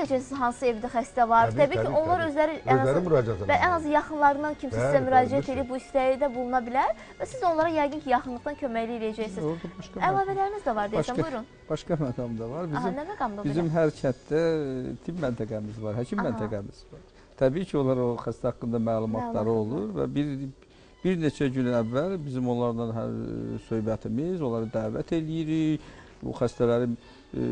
edəcəksiniz hansı evdə xəstə var. Təbii, Təbii, ki, təbii, onlar özləri ən azı və ən azı yaxınlarından kimsə Bəli, sizə müraciət edib bu istəkdə buluna bilər və siz onlara yəqin ki, yaxınlıqdan köməklik başqa Əlavələriniz də var deyəsən, buyurun. başqa məqam da var. Aha, Bizim nə məqamda bizim hər kənddə e, tibb məntəqəmiz var, həkim Aha. məntəqəmiz var. Təbii ki, onlar o xəstə haqqında məlumatları Məlumat olur və bir bir neçə gün əvvəl bizim onlarla hər söhbətimiz, onları dəvət eləyirik. Bu xəstələri e,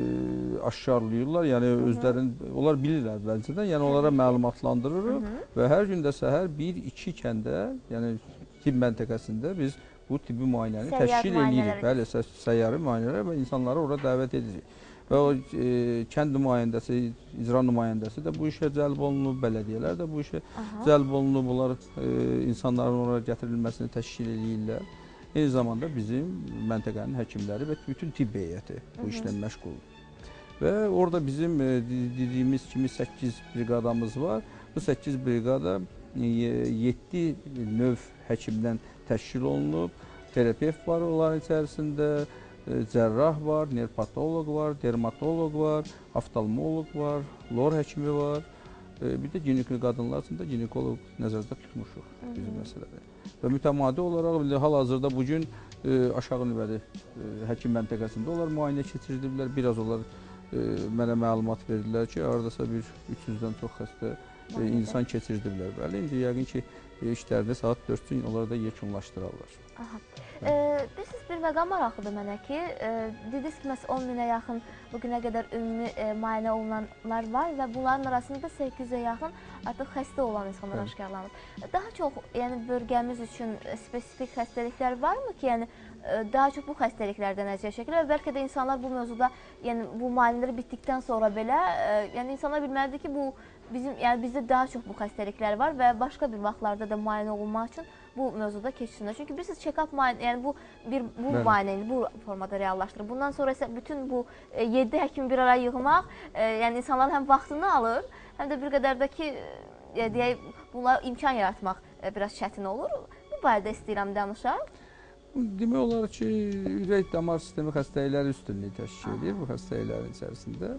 aşkarlayırlar. Yəni özlərin onlar bilirlər əvvəlcədən. Yəni onlara məlumatlandırırıq və hər gün də səhər 1-2 kəndə, yəni tibb məntəqəsində biz bu tibbi müayinəni Səyyar təşkil eləyirik. Bəli, sə- səyyarı müayinələr və insanları ora dəvət edirik. Və o e, kənd nümayəndəsi, icra nümayəndəsi də bu işə cəlb olunub, bələdiyyələr də bu işə Aha. cəlb olunub. Bunlar e, insanların ora gətirilməsini təşkil eləyirlər. Eyni zamanda bizim məntəqənin həkimləri və bütün tibb heyəti bu işlə məşğuldur. Və orada bizim e, de- dediyimiz kimi 8 briqadamız var. Bu 8 briqada 7 növ həkimdən təşkil olunub. Terapevt var onların içərisində, e, cərrah var, nerpatoloq var, dermatoloq var, oftalmoloq var, lor həkimi var. E, Bir də ginekolog qadınlar üçün də ginekoloq nəzərdə tutmuşuq bizim məsələdə. Və mütəmadi olaraq hal-hazırda bu gün e, aşağı növbəli e, həkim məntəqəsində onlar müayinə keçirdiblər. Biraz onlar e, mənə məlumat verdilər ki, hardasa bir 300-dən çox xəstə insan keçirdiblər. Bəli, indi yəqin ki, işlərini saat 4-ün onlar da yekunlaşdırarlar. Aha. E, bilirsiniz bir məqam maraqlıdır mənə ki, e, dediniz ki, məs 10 minə yaxın bu günə qədər ümumi e, müayinə olunanlar var və bunların arasında 800-ə yaxın artıq xəstə olan insanlar Bəli. aşkarlanıb. Daha çox, yəni bölgəmiz üçün spesifik xəstəliklər varmı ki, yəni e, daha çox bu xəstəliklərdən əziyyət çəkirlər və bəlkə də insanlar bu mövzuda, yəni bu müayinələr bitdikdən sonra belə, e, yəni insanlar bilməlidir ki, bu bizim yəni bizdə daha çox bu xəstəliklər var və başqa bir vaxtlarda da müayinə olunmaq üçün bu mövzuda keçsinlər. Çünki bilirsiniz check-up müayinə, yəni bu bir bu müayinəni bu formada reallaşdırır. Bundan sonra isə bütün bu 7 həkimi bir araya yığmaq, e, yəni insanların həm vaxtını alır, həm də bir qədər də ki, e, deyək, bunlara imkan yaratmaq e, biraz çətin olur. Bu barədə istəyirəm danışaq. Demək olar ki, ürək damar sistemi xəstəlikləri üstünlüyü təşkil edir bu xəstəliklərin içərisində.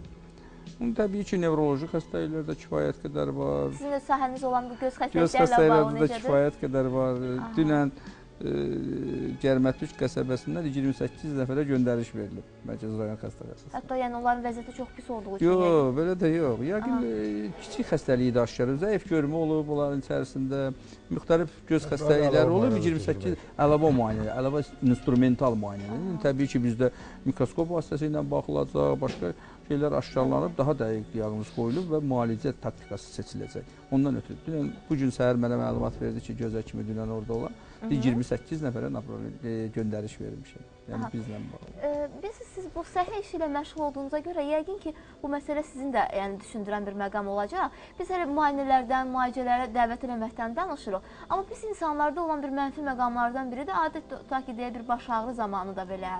Bunun təbii ki, nevroloji xəstəliklərdə kifayət qədər var. Sizin də sahəniz olan bu göz Göz xəstəliklərlə bağlı xəstəliklərdə də necədir? kifayət qədər var. Aha. Dünən e, Gərmətük qəsəbəsindən 28 nəfərə göndəriş verilib Mərkəzi rayon xəstəxanasına. Hətta yəni onların vəziyyəti çox pis olduğu üçün. Yox, yəni- belə də yox. Yəqin e, kiçik xəstəliyi də aşkar zəif görmə olub onların içərisində, müxtəlif göz xəstəlikləri olub, müayinələr 28 əlavə müayinələr, əlavə instrumental müayinələr. İndi təbii ki, bizdə mikroskop vasitəsilə baxılacaq, başqa şeylər aşkarlanıb, daha dəqiq diaqnoz qoyulub və müalicə taktikası seçiləcək. Ondan ötürü dünən bu gün səhər mənə məlumat verdi ki, göz həkimi dünən orada olan Hı -hı. 28 nəfərə e, göndəriş vermişəm. Yəni Aha. bizlə bağlı. E, biz siz bu səhiyyə işi ilə məşğul olduğunuza görə yəqin ki, bu məsələ sizin də yəni düşündürən bir məqam olacaq. Biz hələ müayinələrdən, müalicələrə dəvət eləməkdən danışırıq. Amma biz insanlarda olan bir mənfi məqamlardan biri də adət tutaq ki, deyə bir baş ağrı zamanı da belə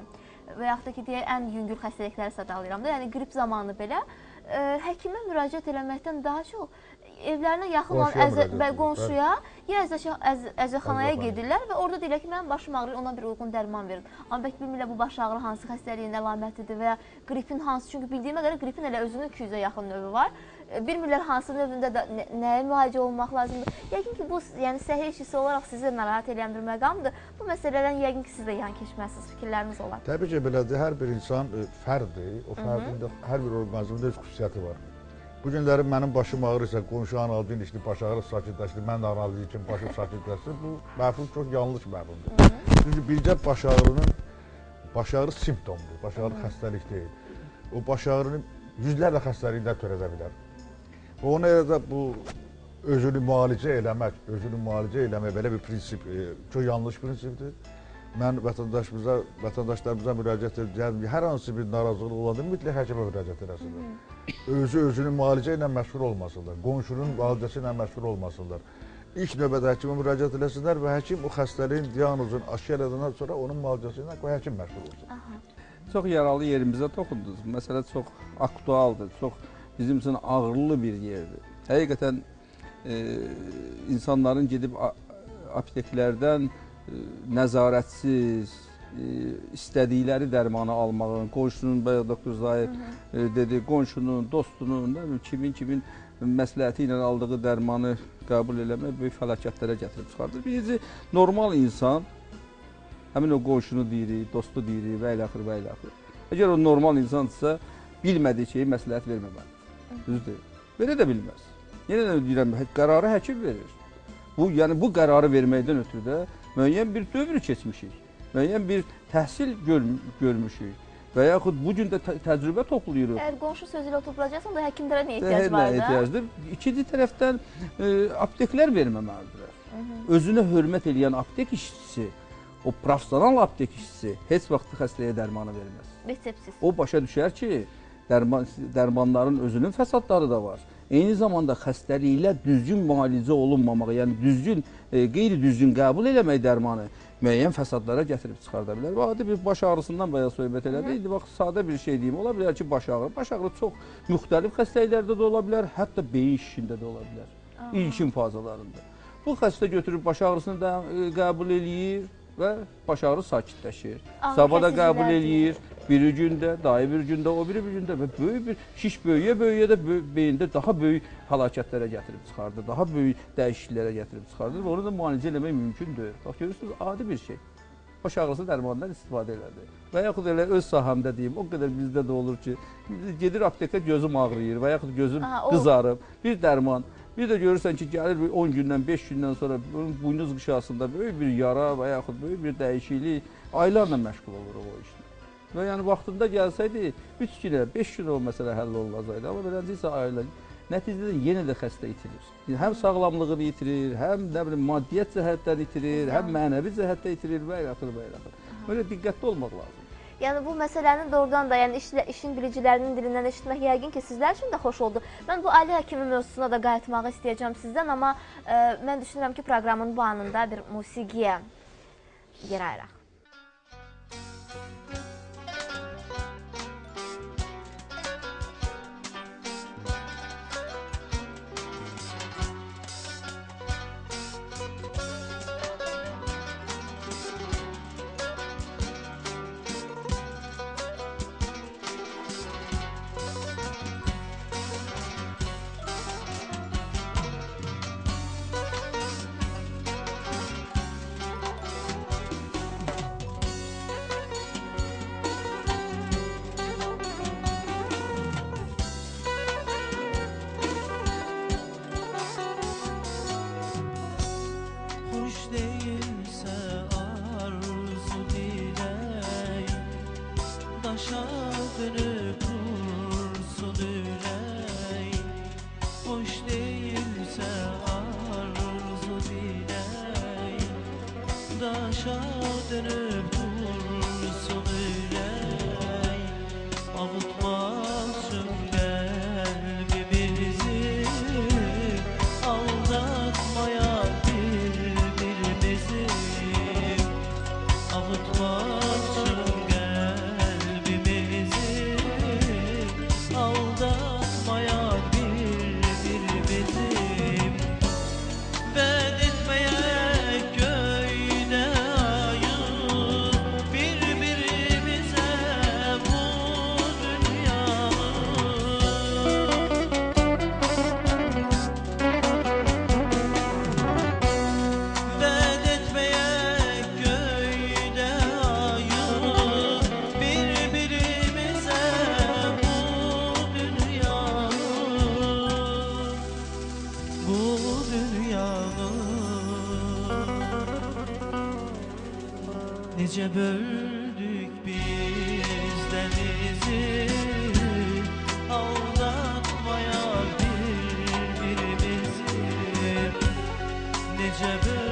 və yaxud da ki, deyə ən yüngül xəstəlikləri sadalayıram da, yəni qrip zamanı belə e, həkimə müraciət eləməkdən daha çox evlərinə yaxın olan və qonşuya ya əzə, əz, əzəxanaya Əzəxana. gedirlər və orada deyirlər ki, mənim başım ağrıyır, ona bir uyğun dərman verin. Amma bəlkə bilmirlər bu baş ağrı hansı xəstəliyin əlamətidir və ya qripin hansı, çünki bildiyimə görə qripin elə özünün 200-ə yaxın növü var. Bilmirlər hansı növündə də nə- nəyə müalicə olunmaq lazımdır. Yəqin ki, bu yəni səhiyyə işçisi olaraq sizi narahat edən bir məqamdır. Bu məsələlərdən yəqin ki, siz də yan keçməlisiniz, fikirləriniz olar. Təbii ki, belədir. Hər bir insan e, fərddir. O fərdin də hər bir orqanizmində öz xüsusiyyəti var. Bu günləri mənim başım ağrırsa, qonşu analizin işli baş ağrı sakitləşdi, mən də analiz üçün başım sakitləşdi. Bu məfhum çox yanlış məfhumdur. Çünki bircə baş ağrının baş ağrı simptomdur. Baş ağrı xəstəlik deyil. O baş ağrını yüzlərlə xəstəliklər törədə bilər. Ona görə də bu özünü müalicə eləmək, özünü müalicə eləmək belə bir prinsip e, çox yanlış prinsipdir. Mən vətəndaşımıza, vətəndaşlarımıza müraciət edirəm ki, hər hansı bir narazılıq olanda mütləq həkimə müraciət etsinlər. Özü özünü müalicə ilə məşğul olmasınlar, qonşunun müalicəsi ilə məşğul olmasınlar. İlk növbədə həkimə müraciət etsinlər və həkim o xəstəliyin diaqnozunu aşkar edəndən sonra onun müalicəsi ilə qoy həkim məşğul olsun. Aha. Çox yaralı yerimizə toxundunuz. Məsələ çox aktualdır, çox bizim üçün ağırlı bir yerdir. Həqiqətən e, insanların gedib apteklərdən e, nəzarətsiz, e, istədikləri dərmanı almağın, qonşunun bayaq doktor Zahid e, dedi, qonşunun, dostunun, nə bilim kimin kimin məsləhəti ilə aldığı dərmanı qəbul eləmək böyük fəlakətlərə gətirib çıxardır. Birinci normal insan həmin o qonşunu deyirik, dostu deyirik və ilə axır və ilə axır. Əgər o normal insansa bilmədiyi şeyi məsləhət verməməlidir. Düzdür? Verə də bilməz. Yenə də deyirəm, hə- qərarı həkim verir. Bu yəni bu qərarı verməkdən ötürü də müəyyən bir dövr keçmişik. Müəyyən bir təhsil gör görmüşük və yaxud bu gün də tə təcrübə toplayırıq. Əgər qonşu sözü ilə oturacaqsan da həkimlərə nə Nə ehtiyac var da? ehtiyacdır? İkinci tərəfdən e, apteklər verməməlidirlər. Özünə hörmət eləyən aptek işçisi, o professional aptek işçisi heç vaxt xəstəyə dərmanı verməz. Reseptsiz. O başa düşər ki, dərman dərmanların özünün fəsadları da var. Eyni zamanda xəstəliklə düzgün müalicə olunmamağı, yəni düzgün, e, qeyri-düzgün qəbul eləmək dərmanı müəyyən fəsadlara gətirib çıxarda bilər. Və adi bir baş ağrısından bayaq söhbət elədik. İndi bax sadə bir şey deyim. Ola bilər ki, baş ağrı. Baş ağrı çox müxtəlif xəstəliklərdə də ola bilər, hətta beyin şişində də ola bilər. İlkin fazalarında. Bu xəstə götürüb baş ağrısını da e, qəbul eləyir və baş ağrı sakitləşir. Sabah da qəbul eləyir. Biri gündə, dayı bir gündə, o biri bir gündə və böyük bir şiş böyüyə böyüyə də beyində daha böyük fəlakətlərə gətirib çıxardı, daha böyük dəyişikliklərə gətirib çıxardı və onu da müalicə eləmək mümkün deyil. Bax görürsüz, adi bir şey. Baş ağrısı dərmanından istifadə elədi. Və yaxud elə öz sahamda deyim, o qədər bizdə də olur ki, gedir aptekə gözüm ağrıyır və yaxud gözüm Aha, qızarıb, bir dərman Bir də görürsən ki, gəlir bir 10 gündən, 5 gündən sonra buynuz qışasında böyük bir yara və yaxud böyük bir dəyişiklik aylarla məşğul oluruq o işlə. Və yəni vaxtında gəlsəydi 3 günə, 5 günə o məsələ həll olunacaqdı. Amma beləncə isə ailə nəticədə yenə də xəstə itirir. Yəni, həm sağlamlığını itirir, həm nə bilim maddiyyat cəhətdən itirir, həm mənəvi cəhətdən itirir və ilə axır və ilə axır. Belə diqqətli olmaq lazımdır. Yəni bu məsələni doğrudan da, yəni işlə, işin bilicilərinin dilindən eşitmək yəqin ki, sizlər üçün də xoş oldu. Mən bu ailə həkimi mövzusuna da qayıtmağı istəyəcəm sizdən, amma ə, mən düşünürəm ki, proqramın bu anında bir musiqiyə yer ayıraq. Nice böldük biz denizi Aldatmaya birbirimizi. Nice böldük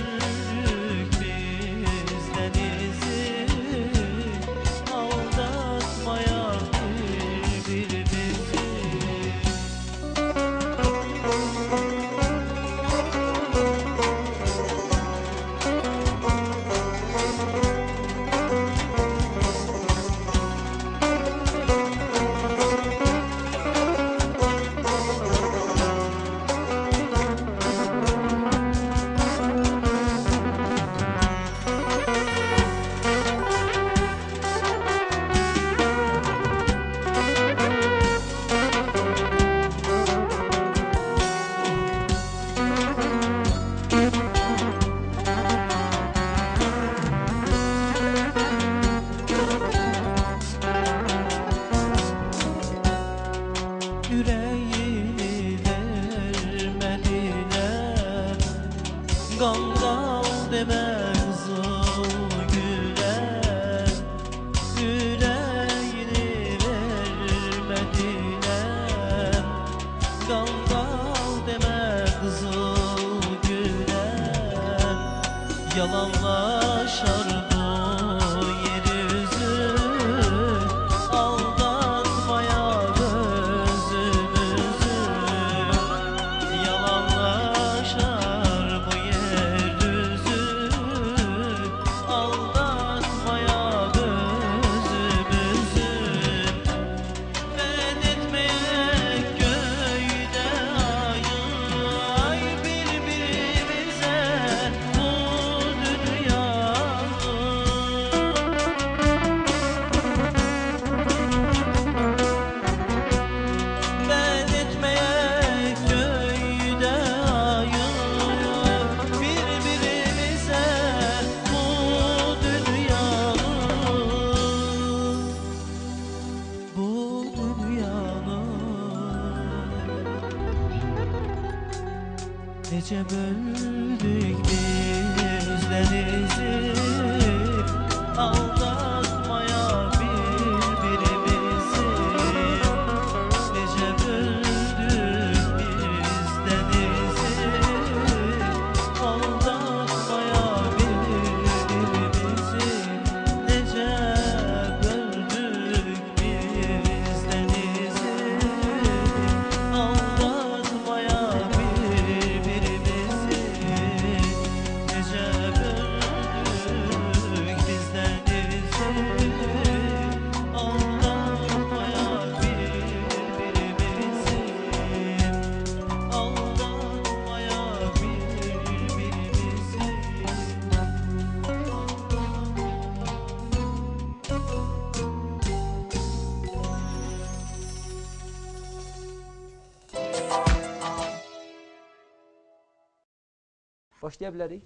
Başlaya bilərik.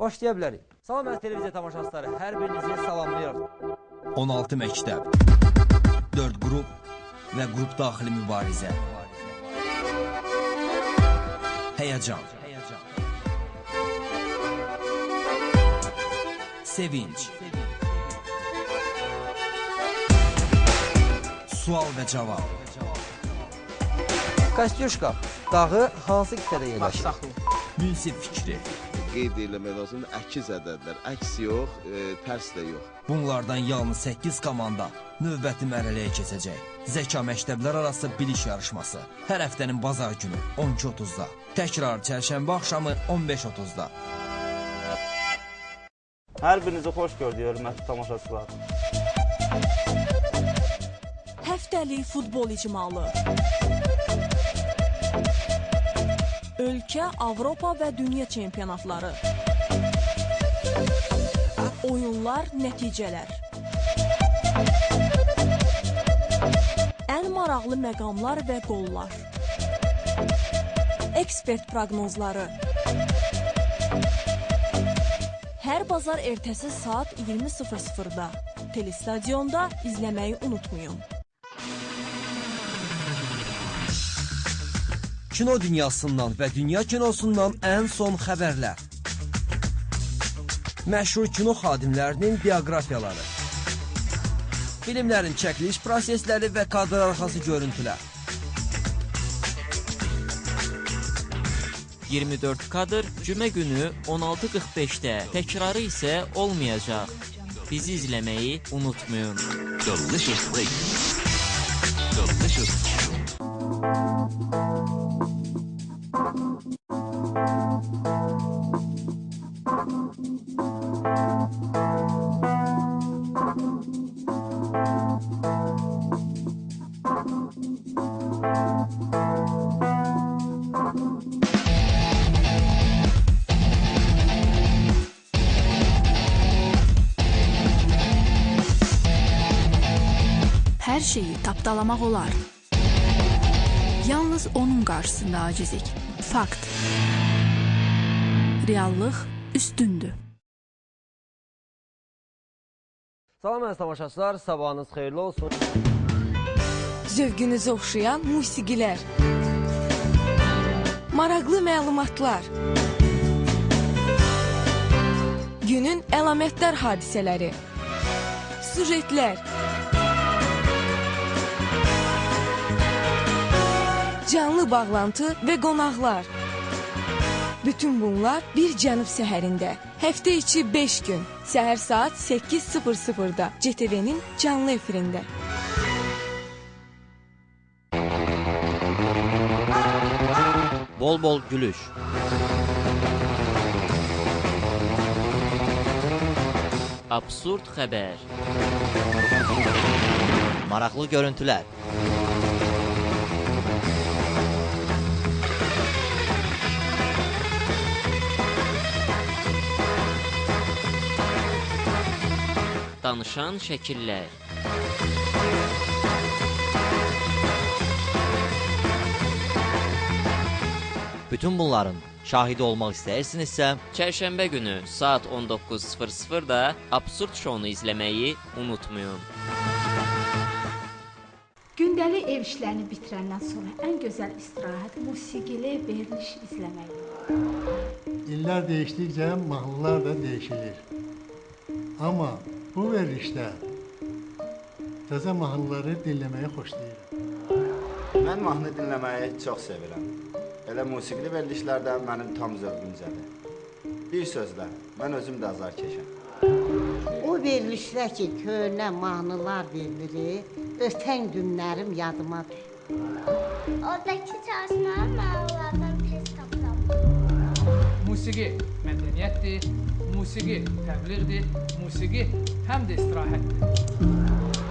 Başlaya bilərik. Salam əziz televiziya tamaşaçıları, hər birinizi salamlayırıq. 16 məktəb, 4 qrup və qrup daxili mübarizə. Həyəcan. Sevinç. Sual və cavab. Kostyuşka dağı hansı qitədə yerləşir? Münsif fikri. qeyd eləmək lazımdır. Əkiz ədədlər, əks yox, e, tərs də yox. Bunlardan yalnız 8 komanda növbəti mərhələyə keçəcək. Zəka məktəblər arası biliş yarışması. Hər həftənin bazar günü 12:30-da. Təkrar çərşənbə axşamı 15:30-da. Hər birinizi xoş gördük, hörmətli tamaşaçılar. Həftəlik futbol icmalı. Ölkə, Avropa və dünya çempionatları. Oyunlar, nəticələr. Ən maraqlı məqamlar və qollar. Ekspert proqnozları. Hər bazar ertəsi saat 20:00-da Telestadionda izləməyi unutmayın. Kino dünyasından və dünya kinosundan ən son xəbərlər. Məşhur kino xadimlərinin bioqrafiyaları. Filmlərin çəkiliş prosesləri və kadr arxası görüntülər. 24 kadr cümə günü 16:45-də, təkrarı isə olmayacaq. Bizi izləməyi unutmayın. Delicious sleep. Hər şeyi tapdalamaq olar. Yalnız onun qarşısında acizik. Fakt. Reallıq üstündür. Salam əziz tamaşaçılar, sabahınız xeyirli olsun. Zövqünüzə oxşayan musiqilər. Maraqlı məlumatlar. Günün əlamətdar hadisələri. Sujetlər. Canlı bağlantı və qonaqlar. Bütün bunlar bir cənub səhərində. Həftə içi 5 gün, səhər saat 8:00-da CTV-nin canlı efirində. Bol-bol gülüş. Absurd xəbər. Maraqlı görüntülər. Danışan şəkillər. Bütün bunların şahidi olmaq istəyirsinizsə, Çərşənbə günü saat 19:00-da Absurd şounu izləməyi unutmayın. Gündəlik ev işlərini bitirəndən sonra ən gözəl istirahət musiqili veriliş izləməkdir. İllər değişdikcə mahnılar da dəyişilir. Amma bu verilişdə təzə mahnıları dinləməyi xoşlayıram. Mən mahnı dinləməyi çox sevirəm. Elə musiqili verilişlərdə mənim tam zövqümcədir. Bir sözlə, mən özüm də azarkeşəm. O verilişdə ki, köhnə mahnılar verilir, ötən günlərim yadıma düşür. Oradakı çalışmalar mahnılardan tez tapıram. Musiqi mədəniyyətdir, musiqi təbliğdir, musiqi həm də istirahətdir.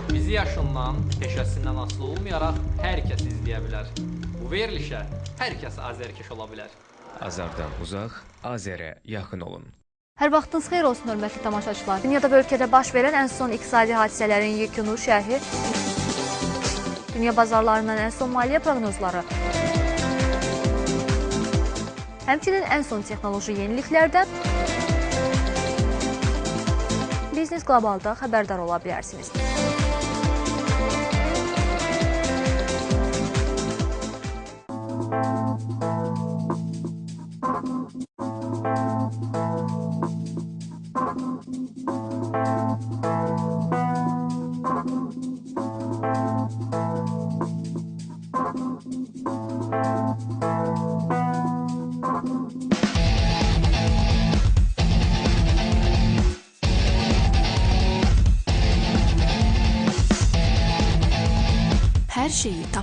Bizi yaşından, peşəsindən asılı olmayaraq hər kəs izləyə bilər. Bu verilişə hər kəs azərkeş ola bilər. Azardan uzaq, Azərə yaxın olun. Hər vaxtınız xeyir olsun, hörmətli tamaşaçılar. Dünyada və ölkədə baş verən ən son iqtisadi hadisələrin yekunu şərhi, dünya bazarlarından ən son maliyyə proqnozları, həmçinin ən son texnoloji yeniliklərdən Biznes Qlobalda xəbərdar ola bilərsiniz.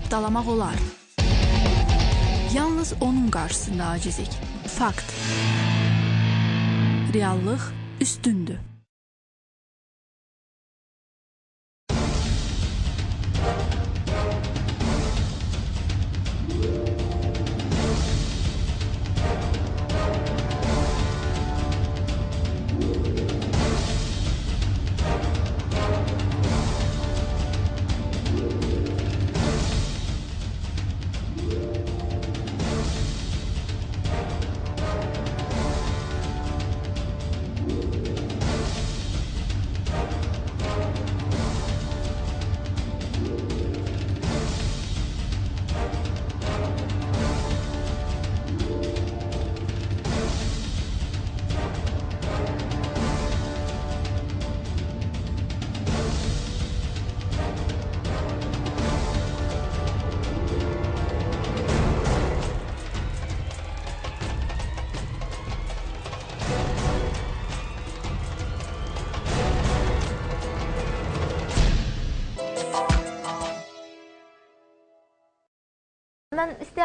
Tapdalamaq olar. Yalnız onun qarşısında acizik. Fakt. Reallıq üstündür.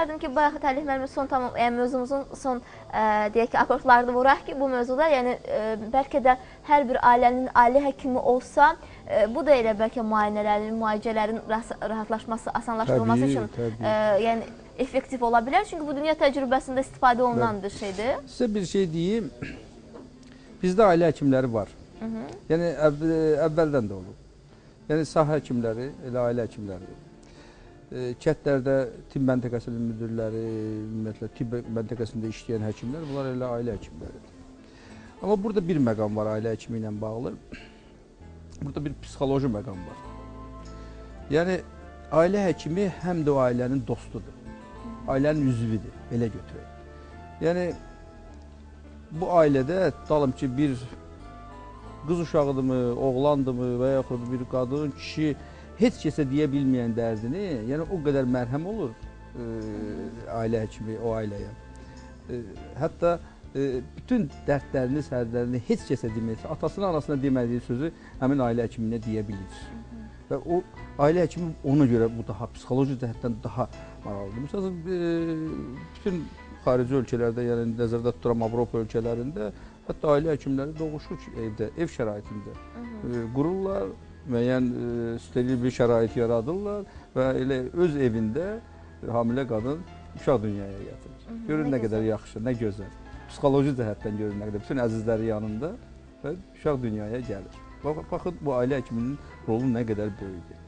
İstərdim ki, bayaq Təlih müəllim son tamam, yəni mövzumuzun son ə, deyək ki, akordlarını vuraq ki, bu mövzuda, yəni ə, bəlkə də hər bir ailənin ailə həkimi olsa, ə, bu da elə bəlkə müayinələrin, müalicələrin rahatlaşması, asanlaşdırılması Təbii, üçün təbii. ə, yəni effektiv ola bilər. Çünki bu dünya təcrübəsində istifadə olunan bir şeydir. Sizə bir şey deyim. Bizdə ailə həkimləri var. Hı -hı. Yəni əv əvvəldən də olub. Yəni sahə həkimləri, elə ailə həkimləri. Kətlərdə tibb məntəqəsinin müdirləri, ümumiyyətlə tibb məntəqəsində işləyən həkimlər, bunlar elə ailə həkimləridir. Amma burada bir məqam var ailə həkimi ilə bağlı. Burada bir psixoloji məqam var. Yəni ailə həkimi həm də o ailənin dostudur. Ailənin üzvüdür, belə götürək. Yəni bu ailədə dalım ki bir qız uşağıdırmı, oğlandırmı və yaxud bir qadın, kişi heç kəsə deyə bilməyən dərdini, yəni o qədər mərhəm olur e, ailə həkimi o ailəyə. E, hətta e, bütün dərdlərini, sərdlərini heç kəsə demək, atasına, anasına demədiyi sözü həmin ailə həkiminə deyə bilir. Və o ailə həkimi ona görə bu daha psixoloji cəhətdən daha maraqlıdır. Məsələn, e, bütün xarici ölkələrdə, yəni nəzərdə tuturam Avropa ölkələrində, hətta ailə həkimləri doğuşu evdə, ev şəraitində e, qururlar, müəyyən e, steril bir şərait yaradırlar və elə öz evində hamilə qadın uşaq dünyaya gətirir. Görün nə nə qədər yaxşı, nə gözəl. Psixoloji cəhətdən görün nə qədər bütün əzizləri yanında və uşaq dünyaya gəlir. Bax- Baxın bu ailə həkiminin rolu nə qədər böyükdür.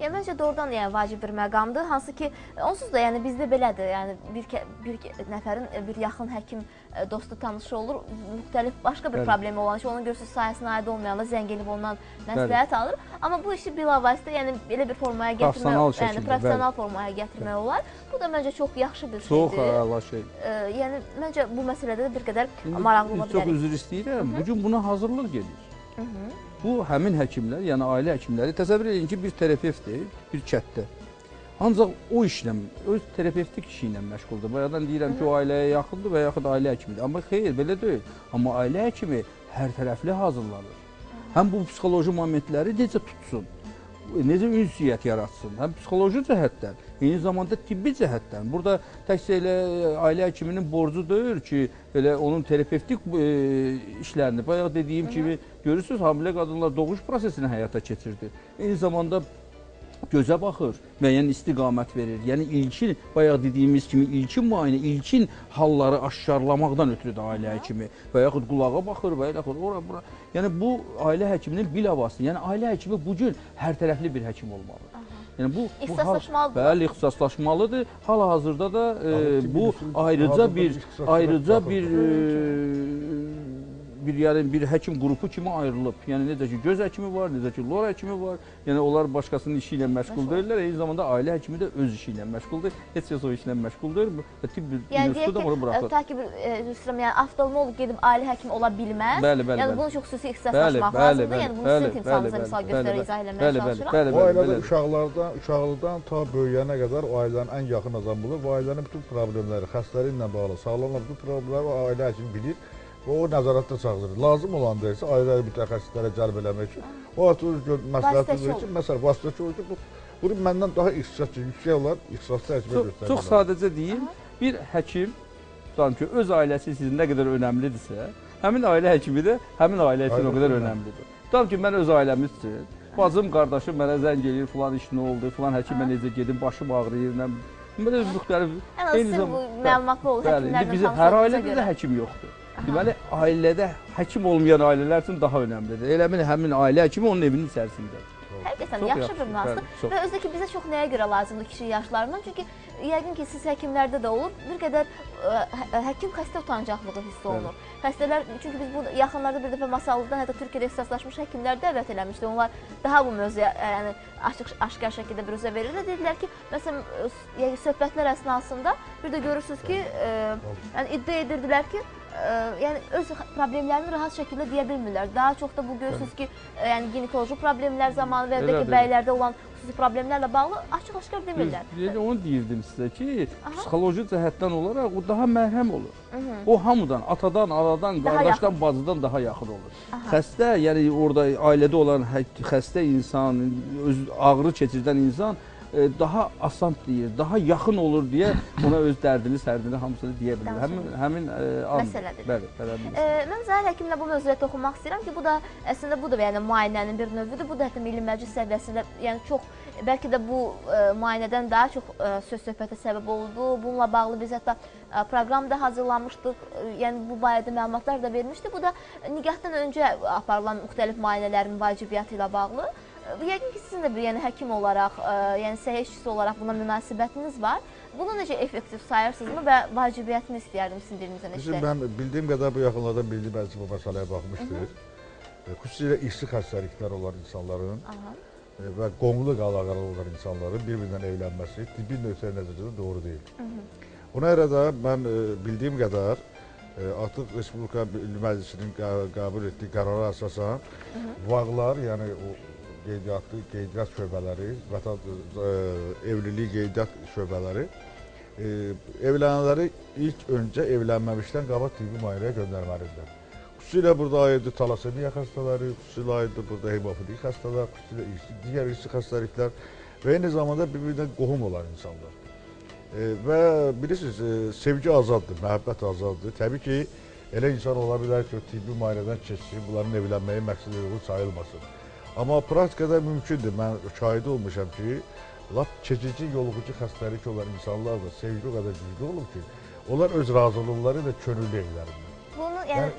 Yəni məncə doğrudan yəni vacib bir məqamdır. Hansı ki, onsuz da yəni bizdə belədir. Yəni bir bir nəfərin e, bir yaxın həkim e, dostu tanışı olur, müxtəlif başqa bir Bəli. problemi olan, onun görürsüz sahəsinə aid olmayanda zəng edib ondan məsləhət alır. Amma bu işi bilavasitə yəni belə bir formaya gətirmək, yəni professional bəli. formaya gətirmək olar. Bu da məncə çox yaxşı bir Çox şeydir. əla şey. E, yəni məncə bu məsələdə də bir qədər maraqlı ola Çox bilər. üzr istəyirəm. Bu gün buna hazırlıq gedir. Hı -hı. Bu həmin həkimlər, yəni ailə həkimləri təsəvvür edin ki, bir terapevtdir bir kətdə. Ancaq o işlə, öz terapevtik işi ilə məşğuldur. Bayaqdan deyirəm ki, o ailəyə yaxındır və yaxud ailə həkimidir. Amma xeyr, belə deyil. Amma ailə həkimi hər tərəfli hazırlanır. Həm bu psixoloji momentləri necə tutsun, necə ünsiyyət yaratsın, həm psixoloji cəhətdən, eyni zamanda tibbi cəhətdən. Burada təkcə elə ailə həkiminin borcu deyil ki, elə onun terapevtik e, işlərini, bayaq dediyim kimi görürsüz, hamilə qadınlar doğuş prosesini həyata keçirdi. Eyni zamanda gözə baxır, müəyyən istiqamət verir. Yəni ilkin, bayaq dediyimiz kimi ilkin müayinə, ilkin halları aşkarlamaqdan ötürü də ailə həkimi və yaxud qulağa baxır və yaxud ora bura. Yəni bu ailə həkiminin bilavasitə, yəni ailə həkimi bu gün hər tərəfli bir həkim olmalıdır. Yəni bu İxtisaslaşmalıdır. Bəli, ixtisaslaşmalıdır. Hal-hazırda da e, bu ayrıca bir ayrıca bir e, bir yəni bir həkim qrupu kimi ayrılıb. Yəni necə ki göz həkimi var, necə ki lor həkimi var. Yəni onlar başqasının işi ilə məşğul deyillər. Eyni zamanda ailə həkimi də öz işi ilə məşğuldur. Heç kəs o işlə məşğul deyil. Və tibb Yəni institutu da deyək onu ki, buraxır. e, ta ki bir e, üzr istəyirəm, yəni oftalmoloq gedib ailə həkimi ola bilməz. Bəli, bəli, yəni bunun üçün xüsusi ixtisaslaşmaq Bəli, bəli, lazımdır. Yəni bunu bəli, sizin timsalınıza bəli, misal bəli, göstərib bəli, izah eləməyə bəli, bəli, çalışıram. bəli, O bəli, ailədə uşaqlardan, uşaqlıqdan ta böyüyənə qədər o ailənin ən yaxın adamı olur. Bu ailənin bütün problemləri, xəstəliyi ilə bağlı, sağlamla bütün problemləri o ailə həkimi bilir o nəzarətdə saxlayır. Lazım olanda isə ailə mütəxəssislərə cəlb eləmək üçün o artıq məsləhət Vasitəçi verir ki, olur. məsələn, vasitəçi olur ki, bu bunu məndən daha ixtisasçı, yüksək olar, ixtisaslı həkimə göstərir. çox sadəcə deyim, bir həkim tutan ki, öz ailəsi sizin nə qədər önəmlidirsə, həmin ailə həkimi də həmin ailə üçün o qədər önəmlidir. Tutan ki, mən öz ailəmiz üçün, bacım, qardaşım mənə zəng eləyir, filan iş nə oldu, filan həkimə necə gedim, başım ağrıyır, nə belə müxtəlif. Ən azı siz bu məlumatlı olun, Bəli, bizim hər ailədə də həkim yoxdur. Deməli, ailədə həkim olmayan ailələr üçün daha önəmlidir. Elə bil həmin ailə həkimi onun evinin içərisindədir. Həqiqətən yaxşı yaxşı, bir münasibət. bəli. Və özü də ki, bizə çox nəyə görə lazımdır kişi yaşlarından? Çünki yəqin ki, siz həkimlərdə də olur, bir qədər ə, hə- həkim xəstə utancaqlığı hiss olunur. Xəstələr, çünki biz bu yaxınlarda bir dəfə masallıqdan hətta Türkiyədə ixtisaslaşmış həkimlər dəvət eləmişdi. Onlar daha bu mövzuya ə, yəni açıq aşkar şəkildə büruzə verirlər. Dedilər ki, məsələn, yəni söhbətlər əsnasında bir də görürsüz ki, ə, yəni iddia edirdilər ki, ə, yəni öz problemlərini rahat şəkildə deyə bilmirlər. Daha çox da bu görürsüz ki, ə, yəni ginekoloji problemlər zamanı və ya da ki, bəylərdə olan xüsusi problemlərlə bağlı açıq-aşkar demirlər. Yəni onu deyirdim sizə ki, psixoloji cəhətdən olaraq o daha mərhəm olur. Mhm. O hamıdan, atadan, anadan, Daha qardaşdan, bacıdan daha yaxın olur. Aha. Xəstə, yəni orada ailədə olan xəstə insan, öz ağrı keçirdən insan e, daha asan deyir, daha yaxın olur deyə ona öz dərdini, sərdini hamısını deyə bilir. Həmin həmin e, an- Məsələdir. Bəli, bəli. E, mən Zahir həkimlə bu mövzuya toxunmaq istəyirəm ki, bu da əslində bu da yəni müayinənin bir növüdür. Bu da hətta Milli Məclis səviyyəsində yəni çox bəlkə də bu e, müayinədən daha çox e, söz söhbətə səbəb oldu. Bununla bağlı biz hətta e, proqram da hazırlamışdıq. E, yəni bu barədə məlumatlar da vermişdik. Bu da nigahdan öncə aparılan müxtəlif müayinələrin vacibiyyatı ilə bağlı. E, Yəqin ki, sizin də bir yəni həkim olaraq, e, yəni səhiyyə işçisi olaraq buna münasibətiniz var. Bunu necə effektiv sayırsınızmı və vacibiyyətini istəyərdim sizin dilinizdən Bizim eşidək. mən bildiyim qədər bu yaxınlarda Milli Məclis bu məsələyə baxmışdır. E, Xüsusilə irsi xəstəliklər olan insanların Aha. e, və qonlu qalaqalı olan insanların bir-birindən evlənməsi tibbi nöqteyi nəzərdən doğru deyil. Buna görə də mən bildiyim qədər artıq Respublika Məclisinin qə- qəbul etdiyi qərara əsasən vağlar, yəni o qeydiyyatı, qeydiyyat şöbələri, vətən e, evlilik qeydiyyat şöbələri e, evlənənləri ilk öncə evlənməmişdən qabaq tibbi müayinəyə göndərməlidirlər. Xüsusilə burada aiddir talasemiya xəstələri, xüsusilə aiddir burada hemofilik xəstələr, xüsusilə irsi, digər irsi xəstəliklər və eyni zamanda bir-birinə qohum olan insanlar. E, və bilirsiniz, e, sevgi azaddır, məhəbbət azaddır. Təbii ki, elə insan ola bilər ki, o tibbi müayinədən keçsin, bunların evlənməyi məqsəd uyğun sayılmasın. Amma praktikada mümkündür. Mən şahidi olmuşam ki, lap keçici yoluxucu xəstəlik olan insanlar da sevgi o qədər güclü olub ki, onlar öz razılıqları ilə könüllü evlərindən. Bunu yəni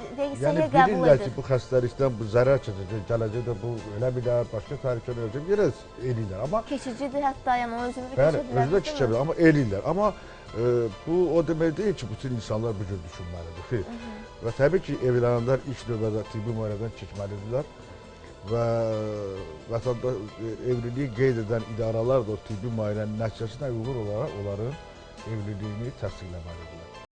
yəni qəbul bilirlər ki, bu xəstəlikdən bu zərər çəkəcək, gələcəkdə bu elə bilər, başqa təhlükələr olacaq, yenə eləyirlər. Amma Keçicidir hətta, yəni o özünü keçə bilər. özü də keçə bilər, amma eləyirlər. Amma e, bu o demək deyil ki, bütün insanlar bu cür düşünməlidir. Xeyr. Və təbii ki, evlənənlər ilk növbədə tibbi müayinədən keçməlidirlər və vətəndaş e, evliliyi qeyd edən idarələr də o tibbi müayinənin nəticəsinə uyğun olaraq onların evliliyini təsdiqləməlidirlər.